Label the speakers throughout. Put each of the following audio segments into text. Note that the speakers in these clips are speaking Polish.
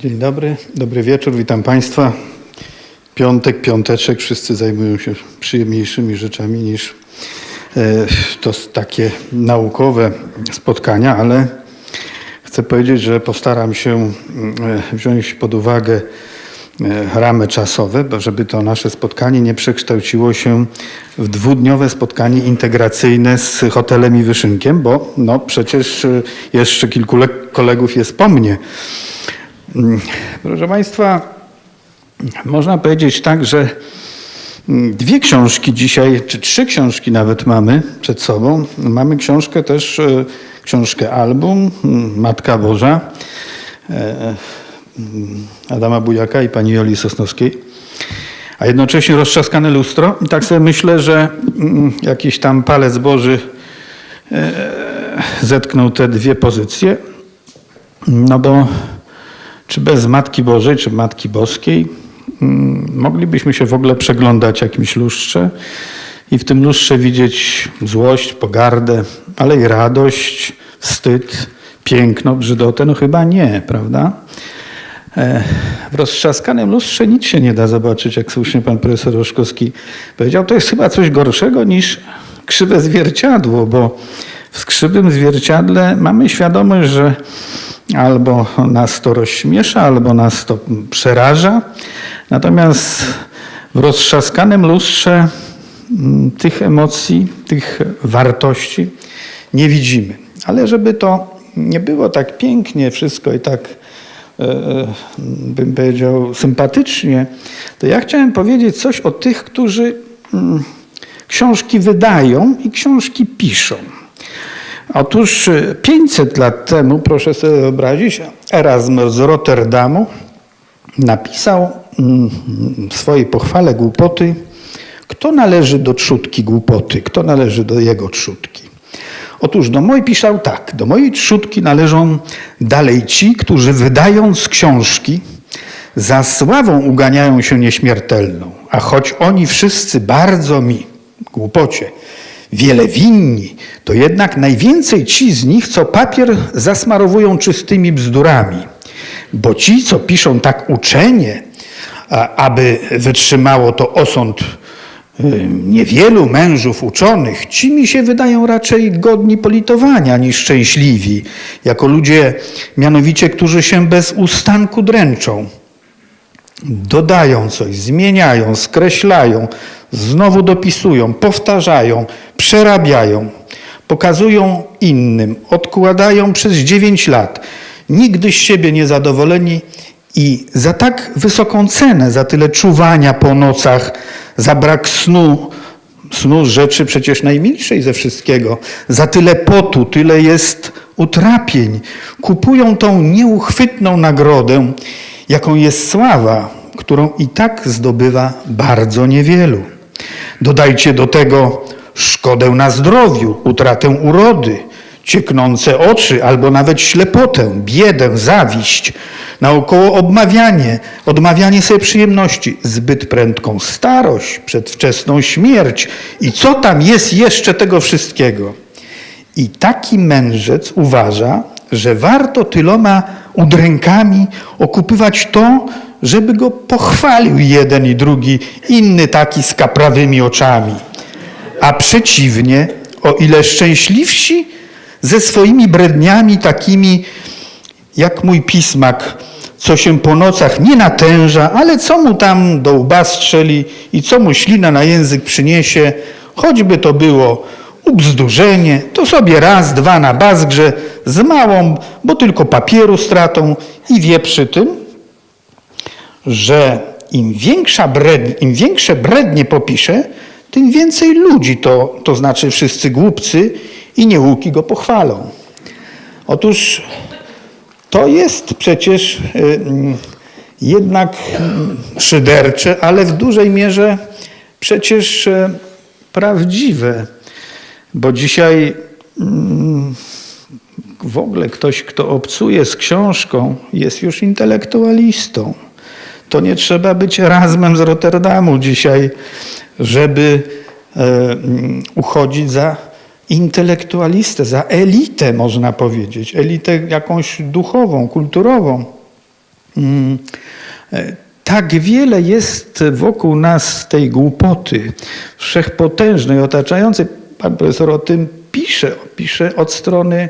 Speaker 1: Dzień dobry, dobry wieczór, witam Państwa. Piątek, piąteczek, wszyscy zajmują się przyjemniejszymi rzeczami niż e, to takie naukowe spotkania, ale chcę powiedzieć, że postaram się mm, e, wziąć pod uwagę ramy czasowe, żeby to nasze spotkanie nie przekształciło się w dwudniowe spotkanie integracyjne z hotelem i wyszynkiem, bo no przecież e, jeszcze kilku le- kolegów jest po mnie. Mm, Proszę Państwa, można powiedzieć tak, że mm, dwie książki dzisiaj, czy trzy książki nawet mamy przed sobą. Mamy książkę też, e, książkę album mm, Matka Boża e, Adama Bujaka i pani Joli Sosnowskiej. A jednocześnie roztrzaskane lustro. I tak sobie myślę, że mm, jakiś tam palec Boży e, zetknął te dwie pozycje. No bo czy bez Matki Bożej, czy Matki Boskiej mm, moglibyśmy się w ogóle przeglądać jakimś lustrze i w tym lustrze widzieć złość, pogardę, ale i radość, wstyd, piękno, brzydotę? No chyba nie, prawda? E, W roztrzaskanym lustrze nic się nie da zobaczyć, jak słusznie pan profesor Roszkowski powiedział. To jest chyba coś gorszego niż krzywe zwierciadło, bo w skrzywym zwierciadle mamy świadomość, że albo nas to rozśmiesza, albo nas to przeraża. Natomiast w roztrzaskanym lustrze mm, tych emocji, tych wartości nie widzimy. Ale żeby to nie było tak pięknie wszystko i tak bym powiedział, sympatycznie, to ja chciałem powiedzieć coś o tych, którzy mm, książki wydają i książki piszą. Otóż e, 500 lat temu, proszę sobie wyobrazić, Erasmus z Rotterdamu napisał mm, w swojej pochwale głupoty, kto należy do trzutki głupoty, kto należy do jego trzutki. Otóż do mojej pisał tak, do mojej trzutki należą dalej ci, którzy wydając książki, za sławą uganiają się nieśmiertelną, a choć oni wszyscy bardzo mi, głupocie, wiele winni, to jednak najwięcej ci z nich, co papier zasmarowują czystymi bzdurami. Bo ci, co piszą tak uczenie, aby wytrzymało to osąd niewielu mężów uczonych, ci mi się wydają raczej godni politowania niż szczęśliwi, jako ludzie mianowicie, którzy się bez ustanku dręczą. Dodają coś, zmieniają, skreślają, znowu dopisują, powtarzają, przerabiają, pokazują innym, odkładają przez dziewięć lat, nigdy z siebie niezadowoleni i za tak wysoką cenę, za tyle czuwania po nocach, za brak snu, snu rzeczy przecież najmilszej ze wszystkiego, za tyle potu, tyle jest utrapień, kupują tą nieuchwytną nagrodę, jaką jest sława, którą i tak zdobywa bardzo niewielu. Dodajcie do tego szkodę na zdrowiu, utratę urody, cieknące oczy albo nawet ślepotę, biedę, zawiść, naokoło obmawianie, odmawianie sobie przyjemności, zbyt prędką starość, przedwczesną śmierć i co tam jest jeszcze tego wszystkiego. I taki mędrzec uważa, że warto tyloma udrękami okupywać to, żeby go pochwalił jeden i drugi, inny taki z kaprawymi oczami. A przeciwnie, o ile szczęśliwsi ze swoimi bredniami takimi, jak mój pismak, co się po nocach nie natęża, ale co mu tam do łba strzeli i co mu ślina na język przyniesie, choćby to było ubzdurzenie, to sobie raz, dwa na bazgrze z małą, bo tylko papieru stratą i wie przy tym, że im, większa im większe brednie popisze, tym więcej ludzi, to, to znaczy wszyscy głupcy i niełuki go pochwalą. Otóż to jest przecież y, mm, jednak mm, szydercze, ale w dużej mierze przecież e, prawdziwe, bo dzisiaj mm, w ogóle ktoś, kto obcuje z książką, jest już intelektualistą. To nie trzeba być Erasmem z Rotterdamu dzisiaj, żeby e, uchodzić za intelektualistę, za elitę, można powiedzieć, elitę jakąś duchową, kulturową. Mm, e, Tak wiele jest wokół nas tej głupoty wszechpotężnej, otaczającej. Pan profesor o tym pisze, pisze od strony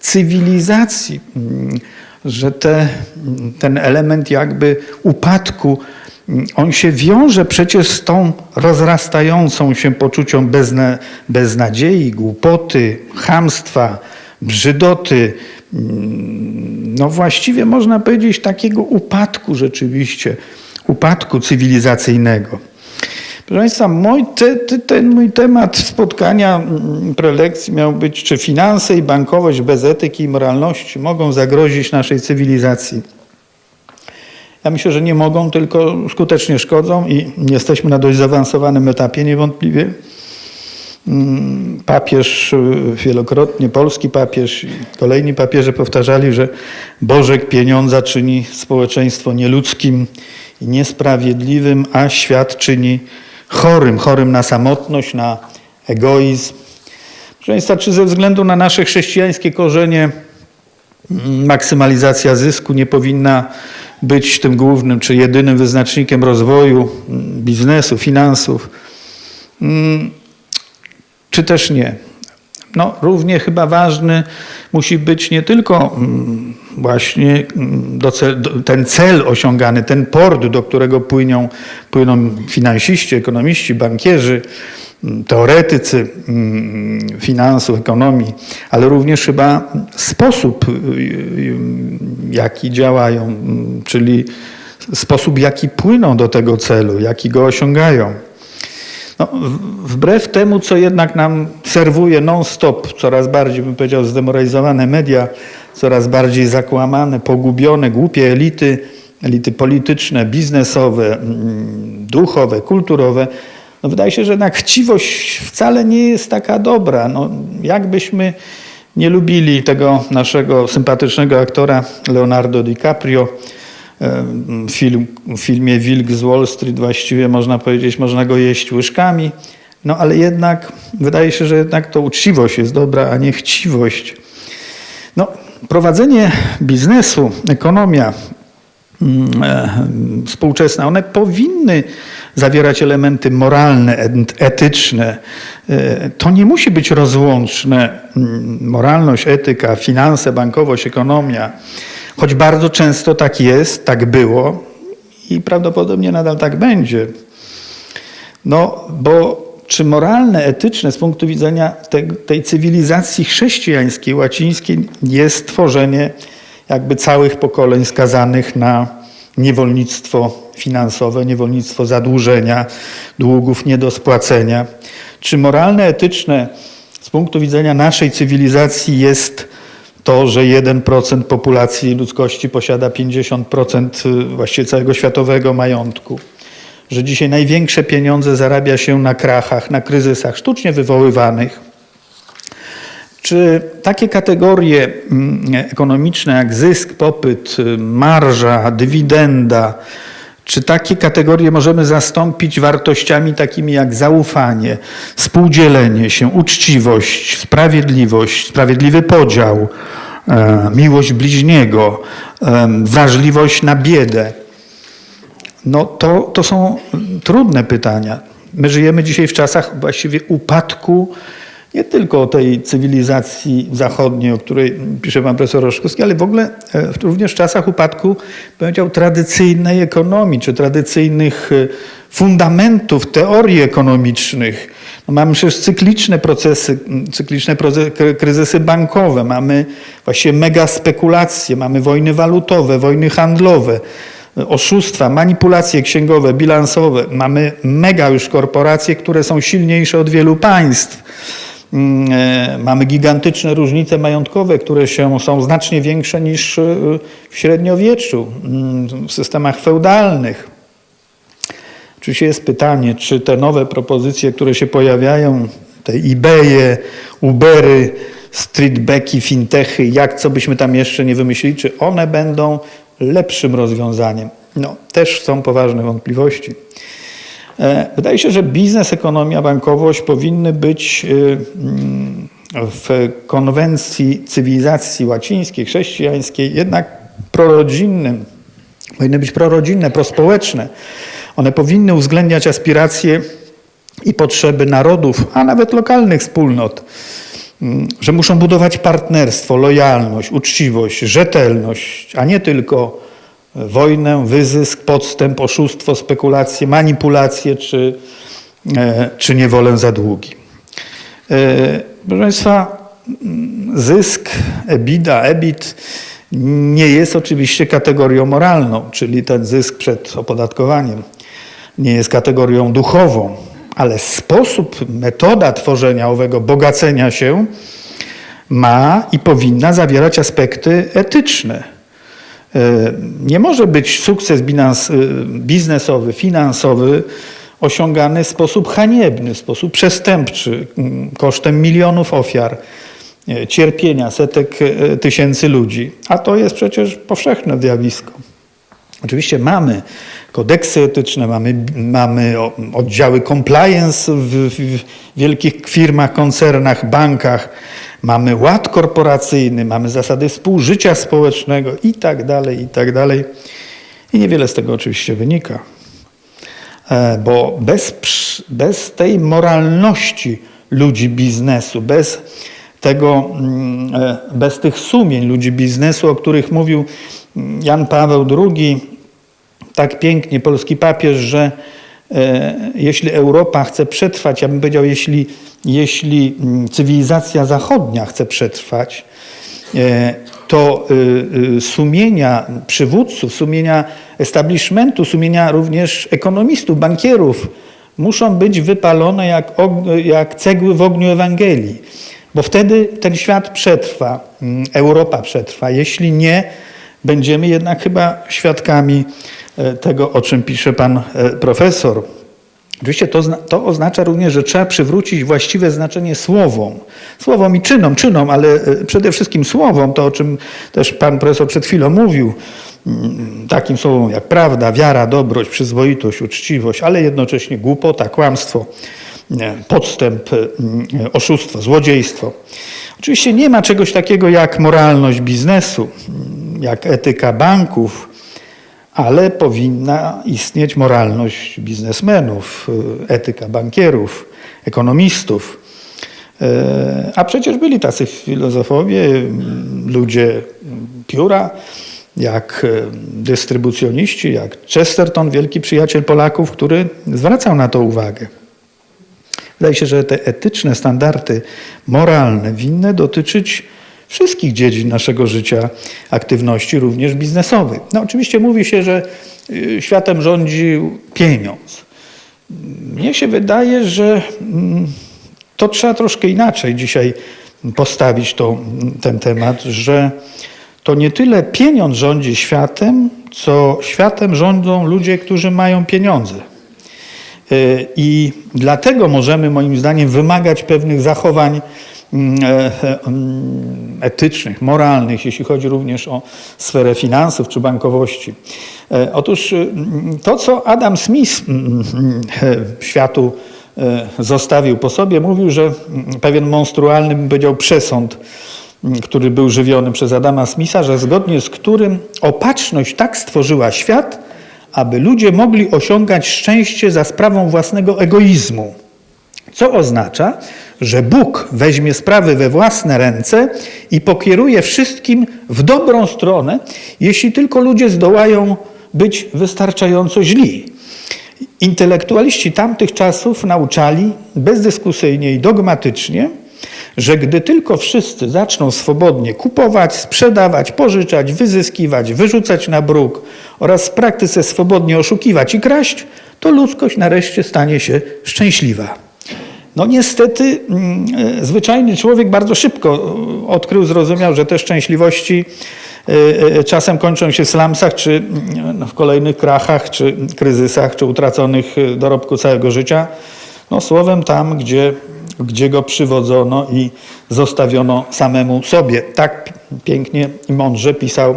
Speaker 1: cywilizacji, mm, że te, ten element jakby upadku, mm, on się wiąże przecież z tą rozrastającą się poczucią bezna, beznadziei, głupoty, chamstwa, brzydoty, mm, no właściwie można powiedzieć takiego upadku rzeczywiście, upadku cywilizacyjnego. Proszę Państwa, mój, te, te, ten mój temat spotkania, mm, prelekcji miał być, czy finanse i bankowość bez etyki i moralności mogą zagrozić naszej cywilizacji. Ja myślę, że nie mogą, tylko skutecznie szkodzą i jesteśmy na dość zaawansowanym etapie niewątpliwie. Mm, Papież y, wielokrotnie, polski papież i kolejni papieże powtarzali, że Bożek pieniądza czyni społeczeństwo nieludzkim i niesprawiedliwym, a świat czyni chorym, chorym na samotność, na egoizm. Proszę Państwa, czy ze względu na nasze chrześcijańskie korzenie mm, maksymalizacja zysku nie powinna być tym głównym czy jedynym wyznacznikiem rozwoju mm, biznesu, finansów? Mm, Czy też nie? No, równie chyba ważny musi być nie tylko mm, właśnie mm, ten cel osiągany, ten port, do którego płyną, płyną finansiści, ekonomiści, bankierzy, mm, teoretycy mm, finansów, ekonomii, ale również chyba sposób, y, y, jaki działają, czyli sposób, jaki płyną do tego celu, jaki go osiągają. No, wbrew temu, co jednak nam serwuje non-stop, coraz bardziej, bym powiedział, zdemoralizowane media, coraz bardziej zakłamane, pogubione, głupie elity, elity polityczne, biznesowe, mm, duchowe, kulturowe, no wydaje się, że jednak chciwość wcale nie jest taka dobra. No, jakbyśmy nie lubili tego naszego sympatycznego aktora Leonardo DiCaprio, film, w filmie Wilk z Wall Street właściwie można powiedzieć, można go jeść łyżkami, no ale jednak wydaje się, że jednak to uczciwość jest dobra, a nie chciwość. No, prowadzenie biznesu, ekonomia mm, e, współczesna, one powinny zawierać elementy moralne, et- etyczne. E, To nie musi być rozłączne. Mm, Moralność, etyka, finanse, bankowość, ekonomia. Choć bardzo często tak jest, tak było i prawdopodobnie nadal tak będzie. No, bo czy moralne, etyczne z punktu widzenia te, tej cywilizacji chrześcijańskiej, łacińskiej jest tworzenie jakby całych pokoleń skazanych na niewolnictwo finansowe, niewolnictwo zadłużenia, długów nie do spłacenia? Czy moralne, etyczne z punktu widzenia naszej cywilizacji jest to, że 1% populacji ludzkości posiada 50% właściwie całego światowego majątku? że dzisiaj największe pieniądze zarabia się na krachach, na kryzysach sztucznie wywoływanych. Czy takie kategorie mm, ekonomiczne jak zysk, popyt, y, marża, dywidenda, czy takie kategorie możemy zastąpić wartościami takimi jak zaufanie, współdzielenie się, uczciwość, sprawiedliwość, sprawiedliwy podział, e, miłość bliźniego, e, wrażliwość na biedę? No to, to są trudne pytania. My żyjemy dzisiaj w czasach właściwie upadku nie tylko tej cywilizacji zachodniej, o której pisze pan profesor Roszkowski, ale w ogóle e, w- również w czasach upadku, powiedział, tradycyjnej ekonomii, czy tradycyjnych e, fundamentów teorii ekonomicznych. No mamy przecież cykliczne procesy, cykliczne kryzysy bankowe, mamy właściwie mega spekulacje, mamy wojny walutowe, wojny handlowe oszustwa, manipulacje księgowe, bilansowe. Mamy mega już korporacje, które są silniejsze od wielu państw. Mm, e, Mamy gigantyczne różnice majątkowe, które się, są znacznie większe niż e, w średniowieczu, mm, w systemach feudalnych. Oczywiście jest pytanie, czy te nowe propozycje, które się pojawiają, te eBaye, Ubery, streetbacki, fintechy, jak co byśmy tam jeszcze nie wymyślili, czy one będą lepszym rozwiązaniem? No, też są poważne wątpliwości. E, Wydaje się, że biznes, ekonomia, bankowość powinny być y, mm, w konwencji cywilizacji łacińskiej, chrześcijańskiej, jednak prorodzinnym, powinny być prorodzinne, prospołeczne. One powinny uwzględniać aspiracje i potrzeby narodów, a nawet lokalnych wspólnot, mm, że muszą budować partnerstwo, lojalność, uczciwość, rzetelność, a nie tylko wojnę, wyzysk, podstęp, oszustwo, spekulacje, manipulacje czy, e, czy niewolę za długi. E, Proszę Państwa, zysk, EBITDA, EBIT nie jest oczywiście kategorią moralną, czyli ten zysk przed opodatkowaniem nie jest kategorią duchową, ale sposób, metoda tworzenia owego bogacenia się ma i powinna zawierać aspekty etyczne. E, Nie może być sukces e, biznesowy, finansowy osiągany w sposób haniebny, w sposób przestępczy, m, kosztem milionów ofiar, e, cierpienia setek tysięcy ludzi. A to jest przecież powszechne zjawisko. Oczywiście mamy kodeksy etyczne, mamy, mamy oddziały compliance w, w wielkich firmach, koncernach, bankach, mamy ład korporacyjny, mamy zasady współżycia społecznego i tak dalej, i tak dalej. I niewiele z tego oczywiście wynika. E, Bo bez, bez tej moralności ludzi biznesu, bez tego, mm, e, bez tych sumień ludzi biznesu, o których mówił mm, Jan Paweł II, tak pięknie polski papież, że e, jeśli Europa chce przetrwać, ja bym powiedział, jeśli, jeśli mm, cywilizacja zachodnia chce przetrwać, e, to y, y, sumienia przywódców, sumienia establishmentu, sumienia również ekonomistów, bankierów muszą być wypalone jak, jak cegły w ogniu Ewangelii, bo wtedy ten świat przetrwa, mm, Europa przetrwa. Jeśli nie, będziemy jednak chyba świadkami e, tego, o czym pisze pan e, profesor. Oczywiście to, to oznacza również, że trzeba przywrócić właściwe znaczenie słowom. Słowom i czynom, czynom, ale e, przede wszystkim słowom, to o czym też pan profesor przed chwilą mówił, mm, takim słowom jak prawda, wiara, dobroć, przyzwoitość, uczciwość, ale jednocześnie głupota, kłamstwo, podstęp, mm, oszustwo, złodziejstwo. Oczywiście nie ma czegoś takiego jak moralność biznesu, mm, jak etyka banków, ale powinna istnieć moralność biznesmenów, y, etyka bankierów, ekonomistów. E, A przecież byli tacy filozofowie, mm, ludzie mm, pióra, jak e, dystrybucjoniści, jak Chesterton, wielki przyjaciel Polaków, który zwracał na to uwagę. Wydaje się, że te etyczne standardy moralne winny dotyczyć wszystkich dziedzin naszego życia, aktywności, również biznesowych. No oczywiście mówi się, że y, światem rządzi pieniądz. Mnie się wydaje, że mm, to trzeba troszkę inaczej dzisiaj postawić to, ten temat, że to nie tyle pieniądz rządzi światem, co światem rządzą ludzie, którzy mają pieniądze. Y, I dlatego możemy, moim zdaniem, wymagać pewnych zachowań etycznych, moralnych, jeśli chodzi również o sferę finansów czy bankowości. E, Otóż mm, to, co Adam Smith mm, mm, e, światu e, zostawił po sobie, mówił, że mm, pewien monstrualny, bym powiedział, przesąd, mm, który był żywiony przez Adama Smitha, że zgodnie z którym opatrzność tak stworzyła świat, aby ludzie mogli osiągać szczęście za sprawą własnego egoizmu. Co oznacza, że Bóg weźmie sprawy we własne ręce i pokieruje wszystkim w dobrą stronę, jeśli tylko ludzie zdołają być wystarczająco źli. Intelektualiści tamtych czasów nauczali bezdyskusyjnie i dogmatycznie, że gdy tylko wszyscy zaczną swobodnie kupować, sprzedawać, pożyczać, wyzyskiwać, wyrzucać na bruk oraz w praktyce swobodnie oszukiwać i kraść, to ludzkość nareszcie stanie się szczęśliwa. No niestety mm, e, zwyczajny człowiek bardzo szybko e, odkrył, zrozumiał, że te szczęśliwości e, czasem kończą się w slumsach, czy mm, no, w kolejnych krachach, czy kryzysach, czy utraconych dorobku całego życia. No słowem tam, gdzie, gdzie go przywodzono i zostawiono samemu sobie. Tak pięknie i mądrze pisał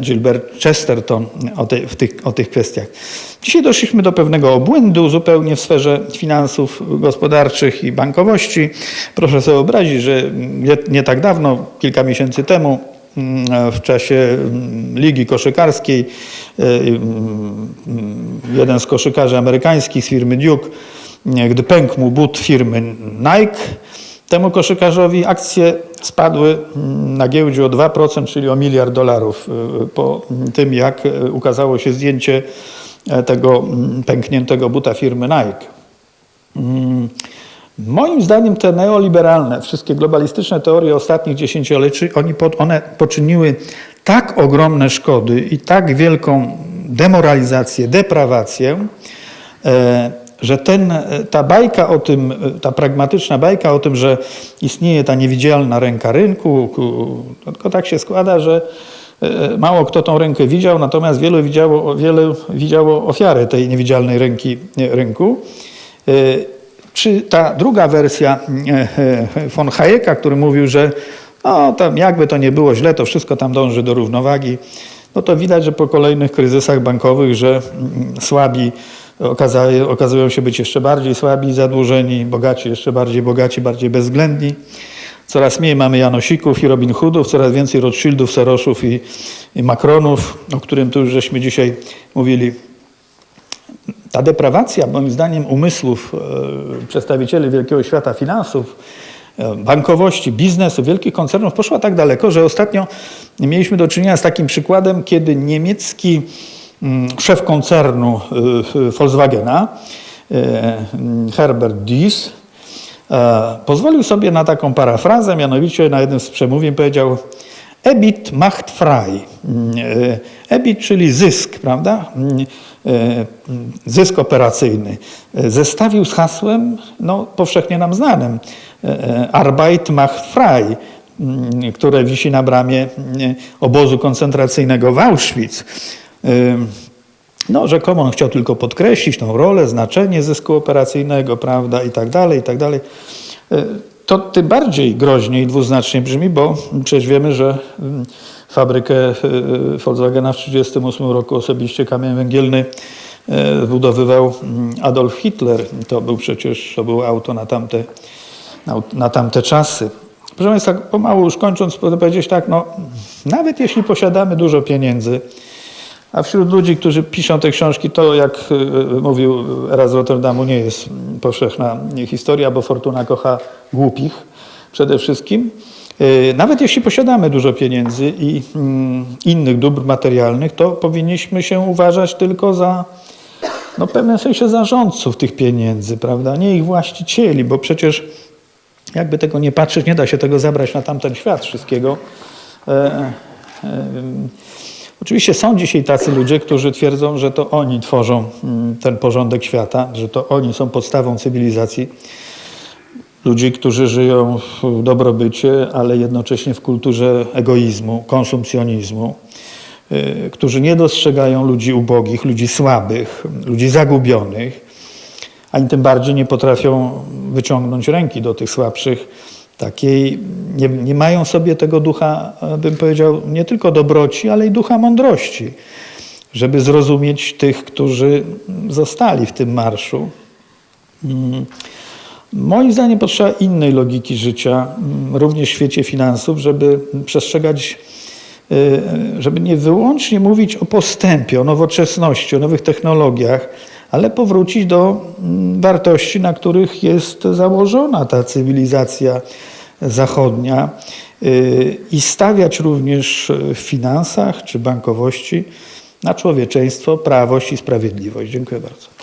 Speaker 1: Gilbert Chesterton o, tej, w tych, o tych kwestiach. Dzisiaj doszliśmy do pewnego obłędu zupełnie w sferze finansów gospodarczych i bankowości. Proszę sobie wyobrazić, że nie, nie tak dawno, kilka miesięcy temu, mm, w czasie mm, ligi koszykarskiej e, mm, jeden z koszykarzy amerykańskich z firmy Duke, nie, gdy pękł mu but firmy Nike, temu koszykarzowi akcje spadły mm, na giełdzie o 2%, czyli o miliard dolarów y, po tym, jak y, ukazało się zdjęcie e, tego mm, pękniętego buta firmy Nike. Mm, Moim zdaniem te neoliberalne, wszystkie globalistyczne teorie ostatnich dziesięcioleci, one poczyniły tak ogromne szkody i tak wielką demoralizację, deprawację, e, że ten, e, ta bajka o tym, e, ta pragmatyczna bajka o tym, że istnieje ta niewidzialna ręka rynku, ku- tylko tak się składa, że e, mało kto tą rękę widział, natomiast wielu widziało, wiele widziało ofiarę tej niewidzialnej ręki rynku. Czy ta druga wersja von Hayeka, który mówił, że no, tam jakby to nie było źle, to wszystko tam dąży do równowagi, no to widać, że po kolejnych kryzysach bankowych, że mm, słabi okazają, okazują się być jeszcze bardziej słabi zadłużeni, bogaci jeszcze bardziej bogaci, bardziej bezwzględni. Coraz mniej mamy Janosików i Robin Hoodów, coraz więcej Rothschildów, Sorosów i, i Macronów, o którym tu już żeśmy dzisiaj mówili. Ta deprawacja, moim zdaniem, umysłów e, przedstawicieli wielkiego świata finansów, e, bankowości, biznesu, wielkich koncernów poszła tak daleko, że ostatnio mieliśmy do czynienia z takim przykładem, kiedy niemiecki szef koncernu e, Volkswagena, e, Herbert Diess, e, pozwolił sobie na taką parafrazę, mianowicie na jednym z przemówień powiedział EBIT macht frei. Mm, e, EBIT, czyli zysk, prawda? Mm, e, Zysk operacyjny. Zestawił z hasłem no, powszechnie nam znanym Arbeit macht frei, mm, które wisi na bramie mm, obozu koncentracyjnego w Auschwitz. No, rzekomo on chciał tylko podkreślić tą rolę, znaczenie zysku operacyjnego, prawda, i tak dalej, i tak dalej. E, To tym bardziej groźnie i dwuznacznie brzmi, bo przecież wiemy, że fabrykę e, Volkswagena w 1938 roku osobiście kamień węgielny zbudowywał mm, Adolf Hitler. To był przecież, to było auto na tamte, na, na tamte czasy. Proszę Państwa, pomału już kończąc, powiedzieć tak, no, nawet jeśli posiadamy dużo pieniędzy, a wśród ludzi, którzy piszą te książki, to jak y, mówił Raz Rotterdamu, nie jest powszechna historia, bo fortuna kocha głupich przede wszystkim. Y, Nawet jeśli posiadamy dużo pieniędzy i mm, innych dóbr materialnych, to powinniśmy się uważać tylko za, no w pewnym sensie zarządców tych pieniędzy, prawda? Nie ich właścicieli, bo przecież jakby tego nie patrzeć, nie da się tego zabrać na tamten świat wszystkiego. E, e, Oczywiście są dzisiaj tacy ludzie, którzy twierdzą, że to oni tworzą mm, ten porządek świata, że to oni są podstawą cywilizacji. Ludzi, którzy żyją w dobrobycie, ale jednocześnie w kulturze egoizmu, konsumpcjonizmu, y, którzy nie dostrzegają ludzi ubogich, ludzi słabych, ludzi zagubionych, ani tym bardziej nie potrafią wyciągnąć ręki do tych słabszych. Takiej, nie, nie mają sobie tego ducha, e, bym powiedział, nie tylko dobroci, ale i ducha mądrości, żeby zrozumieć tych, którzy zostali w tym marszu. Mm. Moim zdaniem potrzeba innej logiki życia, mm, również w świecie finansów, żeby przestrzegać, y, żeby nie wyłącznie mówić o postępie, o nowoczesności, o nowych technologiach, ale powrócić do mm, wartości, na których jest założona ta cywilizacja zachodnia y, i stawiać również w finansach czy bankowości na człowieczeństwo, prawość i sprawiedliwość. Dziękuję bardzo.